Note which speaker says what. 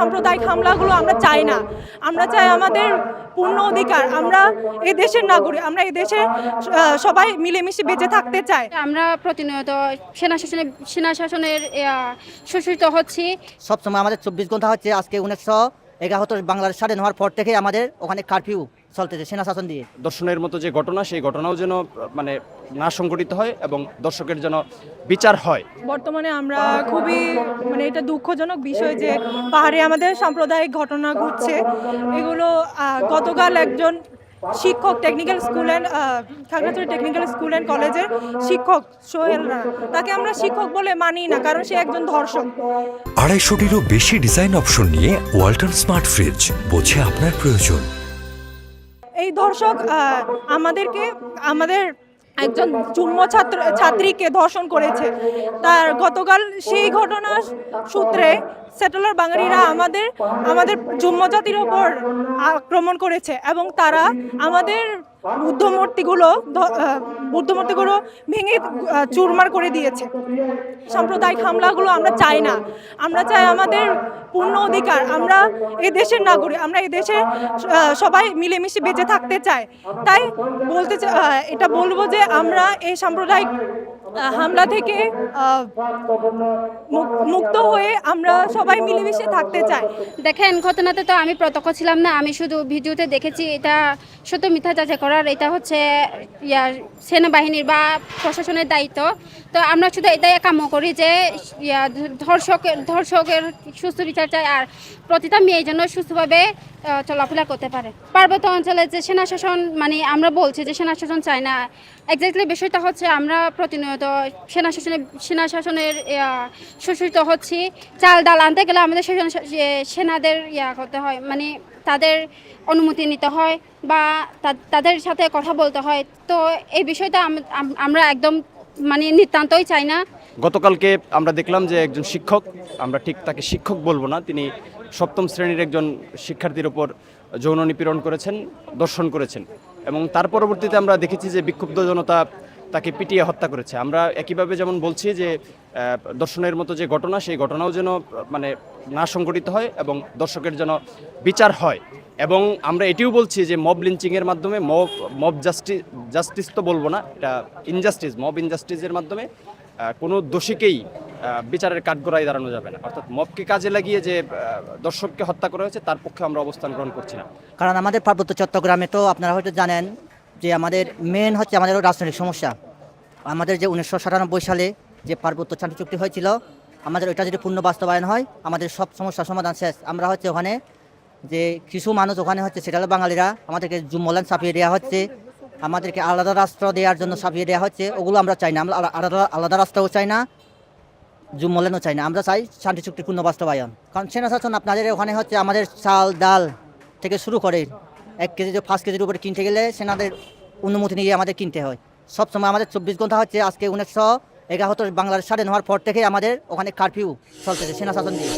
Speaker 1: সাম্প্রদায়িক হামলাগুলো আমরা চাই না। আমরা চাই আমাদের পূর্ণ অধিকার। আমরা এ দেশের নাগরিক আমরা এই দেশে সবাই মিলেমিশে বেঁচে থাকতে চাই।
Speaker 2: আমরা প্রতিনিয়ত সেনা শাসনে সেনা শাসনের শোষিত হচ্ছি।
Speaker 3: সবসময় আমাদের চব্বিশ ঘণ্টা হচ্ছে আজকে উনিশশো এগারোত্তর বাংলাদেশ স্বাধীন হওয়ার পর থেকে আমাদের ওখানে কারফিউ চলতেছে সেনা শাসন দিয়ে।
Speaker 4: দর্শনের মতো যে ঘটনা সেই ঘটনাও যেন মানে না সংঘটিত হয় এবং দর্শকের যেন বিচার হয়।
Speaker 1: বর্তমানে আমরা খুবই মানে এটা দুঃখজনক বিষয় যে পাহাড়ে আমাদের সাম্প্রদায়িক ঘটনা ঘটছে। এগুলো গতকাল একজন শিক্ষক technical school and Khagrachhari technical school and কলেজের শিক্ষক সোহেল রানা তাকে আমরা শিক্ষক বলে মানি না কারণ সে একজন ধর্ষক।
Speaker 5: আড়াইশোটিরও বেশি ডিজাইন অপশন নিয়ে ওয়ালটন স্মার্ট ফ্রিজ বোঝে আপনার প্রয়োজন।
Speaker 1: এই ধর্ষক আমাদেরকে আমাদের একজন যুগ্ম ছাত্র ছাত্রীকে ধর্ষণ করেছে। তার গতকাল সেই ঘটনার সূত্রে সেটেলার বাঙালিরা আমাদের আমাদের যুগ্ম জাতির ওপর আক্রমণ করেছে এবং তারা আমাদের বুদ্ধ মূর্তিগুলো ধ- আহ, বুদ্ধ মূর্তিগুলো ভেঙে চুরমার করে দিয়েছে। সাম্প্রদায়িক হামলাগুলো আমরা চাই না। আমরা চাই আমাদের পূর্ণ অধিকার। আমরা এ দেশের নাগরিক আমরা এ দেশে সবাই মিলেমিশে বেঁচে থাকতে চাই। তাই বলতে এটা বলব যে আমরা এই সাম্প্রদায়িক হামলা থেকে মুক্ত হয়ে আমরা সবাই মিলেমিশে থাকতে চাই।
Speaker 2: দেখেন ঘটনাতে তো আমি প্রত্যক্ষ ছিলাম না আমি শুধু ভিডিওতে দেখেছি এটা সত্য মিথ্যা যাচাই করার এটা হচ্ছে ইয়া সেনাবাহিনীর বা প্রশাসনের দায়িত্ব। তো আমরা শুধু এটাই কাম্য করি যে ইয়া ধর্ষকের ধর্ষকের সুস্থ বিচার চাই আর প্রতিটা মেয়ে জন্য সুস্থভাবে চলাফেরা করতে পারে। পার্বত্য অঞ্চলে যে সেনা শাসন মানে আমরা বলছি যে সেনা শাসন চাই না এক্স্যাক্টলি বিষয়টা হচ্ছে আমরা প্রতিনিয়ত সেনা শাসনের সেনা শাসনের শোষিত হচ্ছি। চাল, ডাল আনতে গেলে আমাদের সেনা- সেনাদের ইয়া করতে হয় মানে তাদের অনুমতি নিতে হয় বা তাদের সাথে কথা বলতে হয়। তো এই বিষয়টা আম- আম- আমরা একদম মানে নিতান্তই চাই না।
Speaker 4: গতকালকে আমরা দেখলাম যে একজন শিক্ষক, আমরা ঠিক তাকে শিক্ষক বলব না, তিনি সপ্তম শ্রেণির একজন শিক্ষার্থীর ওপর যৌন নিপীড়ন করেছেন, দর্শন করেছেন। এবং তার পরবর্তীতে আমরা দেখেছি যে বিক্ষুব্ধ জনতা তাকে পিটিয়ে হত্যা করেছে। আমরা একইভাবে যেমন বলছি যে দর্শনের মতো যে ঘটনা, সেই ঘটনাও যেন মানে না সংঘটিত হয় এবং দর্শকের যেন বিচার হয়। এবং আমরা এটিও বলছি যে, মব লিঞ্চিংয়ের মাধ্যমে, মব মব জাস্টিস জাস্টিস তো বলব না, এটা ইনজাস্টিস মব ইনজাস্টিসের মাধ্যমে কোনো দোষীকেই বিচারের কাঠগড়ায় দাঁড়ানো যাবে না। অর্থাৎ মবকে কাজে লাগিয়ে যে দর্শককে হত্যা করা হয়েছে, তার পক্ষে আমরা অবস্থান গ্রহণ করছি না।
Speaker 3: কারণ আমাদের পার্বত্য চট্টগ্রামে তো আপনারা হয়তো জানেন যে আমাদের মেন হচ্ছে আমাদের রাজনৈতিক সমস্যা। আমাদের যে উনিশশো সাতানব্বই সালে যে পার্বত্য শান্তি চুক্তি হয়েছিল, আমাদের ওইটা যদি পূর্ণ বাস্তবায়ন হয়, আমাদের সব সমস্যার সমাধান শেষ। আমরা হচ্ছে ওখানে যে কিছু মানুষ ওখানে হচ্ছে, সেটা হলো বাঙালিরা, আমাদেরকে জুম্মলান ছাপিয়ে দেওয়া হচ্ছে, আমাদেরকে আলাদা রাষ্ট্র দেওয়ার জন্য ছাপিয়ে দেওয়া হচ্ছে, ওগুলো আমরা চাই না। আমরা আলাদা আলাদা রাষ্ট্রও চাই না, জুম্মলানও চাই না। আমরা চাই শান্তি চুক্তির পূর্ণ বাস্তবায়ন। কারণ সেনা শাসন আপনাদের ওখানে হচ্ছে আমাদের চাল, ডাল থেকে শুরু করে এক কেজি ফার্স্ট কেজির উপরে কিনতে গেলে সেনাদের অনুমতি নিয়ে আমাদের কিনতে হয়। সবসময় আমাদের চব্বিশ ঘণ্টা হচ্ছে আজকে উনিশশো এগারো বাংলাদেশ স্বাধীন হওয়ার পর থেকে আমাদের ওখানে কারফিউ চলতেছে, সেনা শাসন দিয়ে